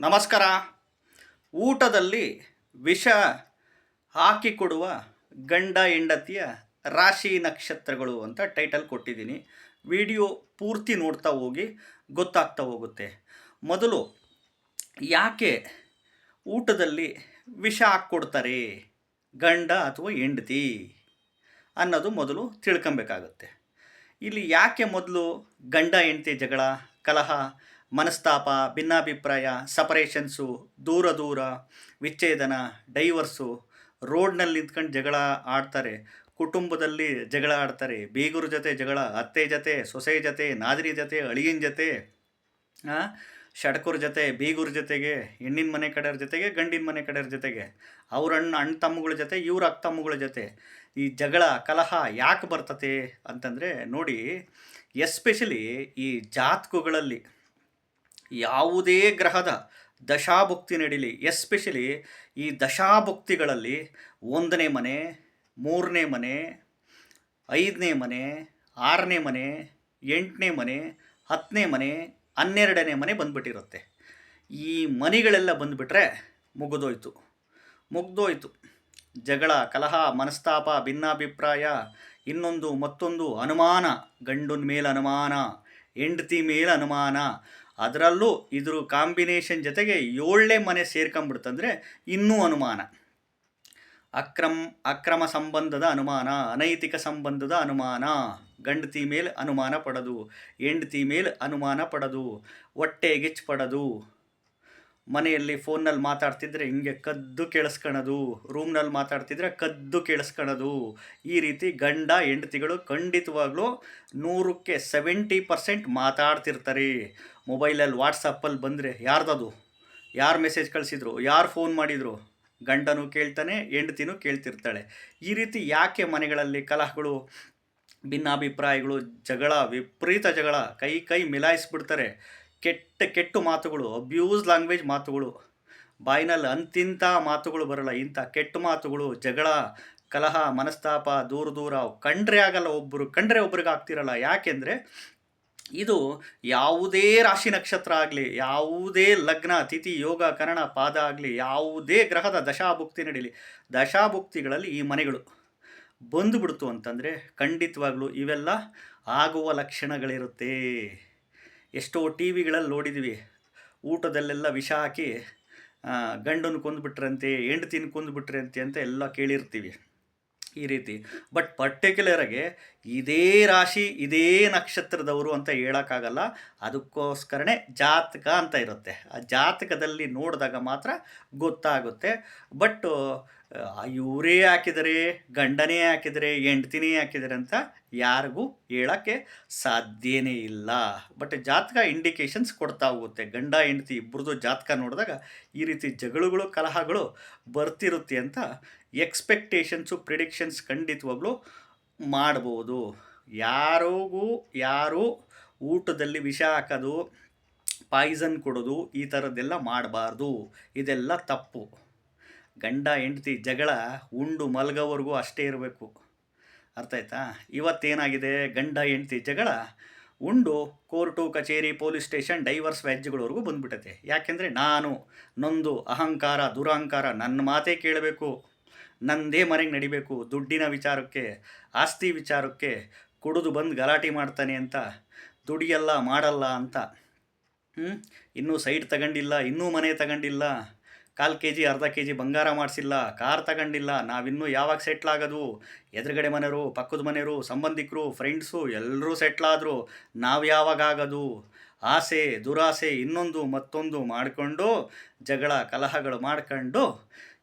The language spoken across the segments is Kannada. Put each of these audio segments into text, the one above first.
ನಮಸ್ಕಾರ. ಊಟದಲ್ಲಿ ವಿಷ ಹಾಕಿಕೊಡುವ ಗಂಡ ಹೆಂಡತಿಯ ರಾಶಿ ನಕ್ಷತ್ರಗಳು ಅಂತ ಟೈಟಲ್ ಕೊಟ್ಟಿದ್ದೀನಿ. ವಿಡಿಯೋ ಪೂರ್ತಿ ನೋಡ್ತಾ ಹೋಗಿ ಗೊತ್ತಾಗ್ತಾ ಹೋಗುತ್ತೆ. ಮೊದಲು ಯಾಕೆ ಊಟದಲ್ಲಿ ವಿಷ ಹಾಕ್ಕೊಡ್ತಾರೆ? ಗಂಡ ಅಥವಾ ಹೆಂಡತಿ ಅನ್ನೋದು ಮೊದಲು ತಿಳ್ಕೊಬೇಕಾಗುತ್ತೆ. ಇಲ್ಲಿ ಯಾಕೆ ಮೊದಲು ಗಂಡ ಹೆಂಡತಿ ಜಗಳ, ಕಲಹ ಮನಸ್ತಾಪ, ಭಿನ್ನಾಭಿಪ್ರಾಯ, ಸಪರೇಷನ್ಸು, ದೂರ ದೂರ, ವಿಚ್ಛೇದನ, ಡೈವರ್ಸು, ರೋಡ್ನಲ್ಲಿ ನಿಂತ್ಕೊಂಡು ಜಗಳ ಆಡ್ತಾರೆ. ಕುಟುಂಬದಲ್ಲಿ ಜಗಳ ಆಡ್ತಾರೆ. ಬೀಗರ ಜೊತೆ ಜಗಳ, ಅತ್ತೆ ಜೊತೆ, ಸೊಸೆ ಜೊತೆ ನಾದಿರಿ ಜೊತೆ, ಅಳಿಯನ ಜೊತೆ ಷಡ್ಕರ ಜೊತೆ, ಬೀಗರ ಜೊತೆಗೆ, ಹೆಣ್ಣಿನ ಮನೆ ಕಡೆಯವ್ರ ಜೊತೆಗೆ, ಗಂಡಿನ ಮನೆ ಕಡೆಯವ್ರ ಜೊತೆಗೆ. ಅವ್ರ ಅಣ್ಣ ಅಣ್ಣ ತಮ್ಮಗಳ ಜೊತೆ, ಇವ್ರ ಅಕ್ಕ ತಮ್ಮಗಳ ಜೊತೆ. ಈ ಜಗಳ, ಕಲಹ ಯಾಕೆ ಬರ್ತತೆ ಅಂತಂದರೆ ನೋಡಿ, ಎಸ್ಪೆಷಲಿ ಈ ಜಾತಕಗಳಲ್ಲಿ ಯಾವುದೇ ಗ್ರಹದ ದಶಾಭುಕ್ತಿ ನಡೀಲಿ ಎಸ್ಪೆಷಲಿ ಈ ದಶಾಭುಕ್ತಿಗಳಲ್ಲಿ ಒಂದನೇ ಮನೆ, ಮೂರನೇ ಮನೆ, ಐದನೇ ಮನೆ, ಆರನೇ ಮನೆ, ಎಂಟನೇ ಮನೆ, ಹತ್ತನೇ ಮನೆ, ಹನ್ನೆರಡನೇ ಮನೆ ಬಂದುಬಿಟ್ಟಿರುತ್ತೆ. ಈ ಮನೆಗಳೆಲ್ಲ ಬಂದುಬಿಟ್ರೆ ಮುಗಿದೋಯ್ತು. ಮುಗ್ದೋಯ್ತು. ಜಗಳ, ಕಲಹ, ಮನಸ್ತಾಪ, ಭಿನ್ನಾಭಿಪ್ರಾಯ, ಇನ್ನೊಂದು ಮತ್ತೊಂದು ಅನುಮಾನ, ಗಂಡನ ಮೇಲೆ ಅನುಮಾನ ಹೆಂಡತಿ ಮೇಲೆ ಅನುಮಾನ ಅದರಲ್ಲೂ ಇದ್ರ ಕಾಂಬಿನೇಷನ್ ಜೊತೆಗೆ ಏಳನೇ ಮನೆ ಸೇರ್ಕೊಂಬಿಡ್ತಂದರೆ ಇನ್ನೂ ಅನುಮಾನ. ಅಕ್ರಮ ಅಕ್ರಮ ಸಂಬಂಧದ ಅನುಮಾನ, ಅನೈತಿಕ ಸಂಬಂಧದ ಅನುಮಾನ, ಗಂಡತಿ ಮೇಲೆ ಅನುಮಾನ ಪಡೆದು, ಹೆಂಡತಿ ಮೇಲೆ ಅನುಮಾನ ಪಡೆದು ಹೊಟ್ಟೆಗೆಚ್ಚು ಪಡೆದು ಮನೆಯಲ್ಲಿ ಫೋನ್ನಲ್ಲಿ ಮಾತಾಡ್ತಿದ್ರೆ ಹಿಂಗೆ ಕದ್ದು ಕೇಳಿಸ್ಕೊಳೋದು ರೂಮ್ನಲ್ಲಿ ಮಾತಾಡ್ತಿದ್ರೆ ಕದ್ದು ಕೇಳಿಸ್ಕೊಳೋದು ಈ ರೀತಿ ಗಂಡ ಹೆಂಡತಿಗಳು ಖಂಡಿತವಾಗ್ಲೂ ನೂರಕ್ಕೆ ಸೆವೆಂಟಿ ಪರ್ಸೆಂಟ್ ಮಾತಾಡ್ತಿರ್ತಾರೆ. ಮೊಬೈಲಲ್ಲಿ ವಾಟ್ಸಪ್ಪಲ್ಲಿ ಬಂದರೆ ಯಾರ್ದದು? ಯಾರು ಮೆಸೇಜ್ ಕಳಿಸಿದ್ರು? ಯಾರು ಫೋನ್ ಮಾಡಿದರು? ಗಂಡನೂ ಕೇಳ್ತಾನೆ, ಹೆಂಡತಿನೂ ಕೇಳ್ತಿರ್ತಾಳೆ. ಈ ರೀತಿ ಯಾಕೆ ಮನೆಗಳಲ್ಲಿ ಕಲಹಗಳು, ಭಿನ್ನಾಭಿಪ್ರಾಯಗಳು, ಜಗಳ, ವಿಪರೀತ ಜಗಳ ಕೈ ಕೈ ಮಿಲಾಯಿಸ್ಬಿಡ್ತಾರೆ? ಕೆಟ್ಟ ಕೆಟ್ಟು ಮಾತುಗಳು ಅಬ್ಯೂಸ್ ಲ್ಯಾಂಗ್ವೇಜ್ ಮಾತುಗಳು, ಬಾಯಿನಲ್ಲಿ ಅಂತಿಂಥ ಮಾತುಗಳು ಬರಲ್ಲ. ಇಂಥ ಕೆಟ್ಟ ಮಾತುಗಳು, ಜಗಳ, ಕಲಹ, ಮನಸ್ತಾಪ, ದೂರ ದೂರ ಕಂಡ್ರೆ ಆಗಲ್ಲ ಒಬ್ಬರು ಕಂಡ್ರೆ ಒಬ್ರಿಗೆ ಆಗ್ತಿರಲ್ಲ. ಯಾಕೆಂದರೆ ಇದು ಯಾವುದೇ ರಾಶಿ ನಕ್ಷತ್ರ ಆಗಲಿ, ಯಾವುದೇ ಲಗ್ನ ತಿಥಿ ಯೋಗ ಕರಣ ಪಾದ ಆಗಲಿ, ಯಾವುದೇ ಗ್ರಹದ ದಶಾಭುಕ್ತಿ ನಡೀಲಿ, ದಶಾಭುಕ್ತಿಗಳಲ್ಲಿ ಈ ಮನೆಗಳು ಬಂದುಬಿಡ್ತು ಅಂತಂದರೆ ಖಂಡಿತವಾಗ್ಲೂ ಇವೆಲ್ಲ ಆಗುವ ಲಕ್ಷಣಗಳಿರುತ್ತೆ. ಎಷ್ಟೋ ಟಿ ವಿಗಳಲ್ಲಿ ನೋಡಿದ್ವಿ. ಊಟದಲ್ಲೆಲ್ಲ ವಿಷ ಹಾಕಿ ಗಂಡನ ಕೊಂದುಬಿಟ್ರಂತೆ ಹೆಂಡ್ತಿನ ಕೊಂದುಬಿಟ್ರಂತೆ ಅಂತ ಎಲ್ಲ ಕೇಳಿರ್ತೀವಿ ಈ ರೀತಿ. ಬಟ್ ಪರ್ಟಿಕ್ಯುಲರಾಗಿ ಇದೇ ರಾಶಿ, ಇದೇ ನಕ್ಷತ್ರದವರು ಅಂತ ಹೇಳೋಕ್ಕಾಗಲ್ಲ. ಅದಕ್ಕೋಸ್ಕರನೇ ಜಾತಕ ಅಂತ ಇರುತ್ತೆ. ಆ ಜಾತಕದಲ್ಲಿ ನೋಡಿದಾಗ ಮಾತ್ರ ಗೊತ್ತಾಗುತ್ತೆ. ಬಟ್ ಇವರೇ ಹಾಕಿದರೆ, ಗಂಡನೇ ಹಾಕಿದರೆ, ಹೆಂಡ್ತಿನೇ ಹಾಕಿದರೆ ಅಂತ ಯಾರಿಗೂ ಹೇಳೋಕ್ಕೆ ಸಾಧ್ಯನೇ ಇಲ್ಲ. ಬಟ್ ಜಾತಕ ಇಂಡಿಕೇಶನ್ಸ್ ಕೊಡ್ತಾ ಹೋಗುತ್ತೆ. ಗಂಡ, ಹೆಂಡ್ತಿ ಇಬ್ಬರದು ಜಾತಕ ನೋಡಿದಾಗ ಈ ರೀತಿ ಜಗಳಗಳು, ಕಲಹಗಳು ಬರ್ತಿರುತ್ತೆ ಅಂತ ಎಕ್ಸ್ಪೆಕ್ಟೇಷನ್ಸು ಪ್ರಿಡಿಕ್ಷನ್ಸ್ ಖಂಡಿತವಾಗ್ಲೂ ಮಾಡ್ಬೋದು. ಯಾರಿಗೂ, ಯಾರು ಊಟದಲ್ಲಿ ವಿಷ ಹಾಕೋದು ಪಾಯ್ಸನ್ ಕೊಡೋದು ಈ ಥರದ್ದೆಲ್ಲ ಮಾಡಬಾರ್ದು. ಇದೆಲ್ಲ ತಪ್ಪು. ಗಂಡ, ಹೆಂಡತಿ ಜಗಳ ಉಂಡು ಮಲಗೋವರೆಗೂ ಅಷ್ಟೇ ಇರಬೇಕು. ಅರ್ಥ ಆಯ್ತಾ? ಇವತ್ತೇನಾಗಿದೆ? ಗಂಡ, ಹೆಂಡತಿ ಜಗಳ ಉಂಡು ಕೋರ್ಟು, ಕಚೇರಿ, ಪೊಲೀಸ್ ಸ್ಟೇಷನ್, ಡೈವರ್ಸ್ ವ್ಯಾಜ್ಯಗಳವರೆಗೂ ಬಂದುಬಿಟ್ಟತೆ ಯಾಕೆಂದರೆ ನಾನು ನೊಂದು ಅಹಂಕಾರ, ದುರಹಂಕಾರ ನನ್ನ ಮಾತೇ ಕೇಳಬೇಕು. ನನ್ನದೇ ಮನೆಗೆ ನಡಿಬೇಕು. ದುಡ್ಡಿನ ವಿಚಾರಕ್ಕೆ, ಆಸ್ತಿ ವಿಚಾರಕ್ಕೆ ಕುಡಿದು ಬಂದು ಗಲಾಟೆ ಮಾಡ್ತಾನೆ ಅಂತ, ದುಡಿಯಲ್ಲ, ಮಾಡಲ್ಲ ಅಂತ. ಇನ್ನೂ ಸೈಟ್ ತಗೊಂಡಿಲ್ಲ, ಇನ್ನೂ ಮನೆ ತಗೊಂಡಿಲ್ಲ. ಕಾಲು ಕೆ ಜಿ ಅರ್ಧ ಕೆ ಜಿ ಬಂಗಾರ ಮಾಡಿಸಿಲ್ಲ, ಕಾರ್ ತಗೊಂಡಿಲ್ಲ, ನಾವಿನ್ನೂ ಯಾವಾಗ ಸೆಟ್ಲಾಗೋದು ಎದುರುಗಡೆ ಮನೆಯವರು, ಪಕ್ಕದ ಮನೆಯವರು, ಸಂಬಂಧಿಕರು ಫ್ರೆಂಡ್ಸು ಎಲ್ಲರೂ ಸೆಟ್ಲಾದರು ನಾವು ಯಾವಾಗ ಆಗೋದು? ಆಸೆ, ದುರಾಸೆ ಇನ್ನೊಂದು ಮತ್ತೊಂದು ಮಾಡಿಕೊಂಡು, ಜಗಳ, ಕಲಹಗಳು ಮಾಡ್ಕೊಂಡು,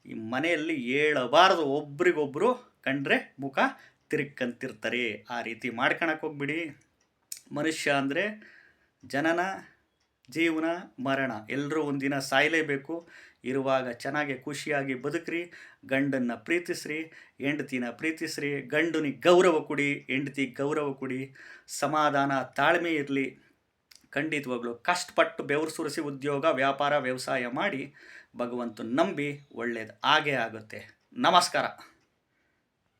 ಈ ಮನೆಯಲ್ಲಿ ಹೇಳಬಾರ್ದು ಒಬ್ರಿಗೊಬ್ಬರು ಕಂಡ್ರೆ ಮುಖ ತಿರುಕ್ಕಂತಿರ್ತಾರೆ ಆ ರೀತಿ ಮಾಡ್ಕೊಳಕ್ಕೆ ಹೋಗ್ಬಿಡಿ. ಮನುಷ್ಯ ಅಂದರೆ ಜನನ ಜೀವನ, ಮರಣ ಎಲ್ಲರೂ ಒಂದಿನ ಸಾಯಲೇಬೇಕು. ಇರುವಾಗ ಚೆನ್ನಾಗಿ ಖುಷಿಯಾಗಿ ಬದುಕ್ರಿ, ಗಂಡನ್ನು ಪ್ರೀತಿಸ್ರಿ, ಹೆಂಡತಿನ ಪ್ರೀತಿಸ್ರಿ, ಗಂಡನಿಗೆ ಗೌರವ ಕೊಡಿ ಹೆಂಡತಿ ಗೌರವ ಕೊಡಿ. ಸಮಾಧಾನ, ತಾಳ್ಮೆ ಇರಲಿ. ಖಂಡಿತವಾಗ್ಲೂ ಕಷ್ಟಪಟ್ಟು ಬೆವರು ಸುರಿಸಿ ಉದ್ಯೋಗ, ವ್ಯಾಪಾರ, ವ್ಯವಸಾಯ ಮಾಡಿ ಭಗವಂತನ ನಂಬಿ ಒಳ್ಳೆಯದು ಆಗೇ ಆಗುತ್ತೆ. ನಮಸ್ಕಾರ.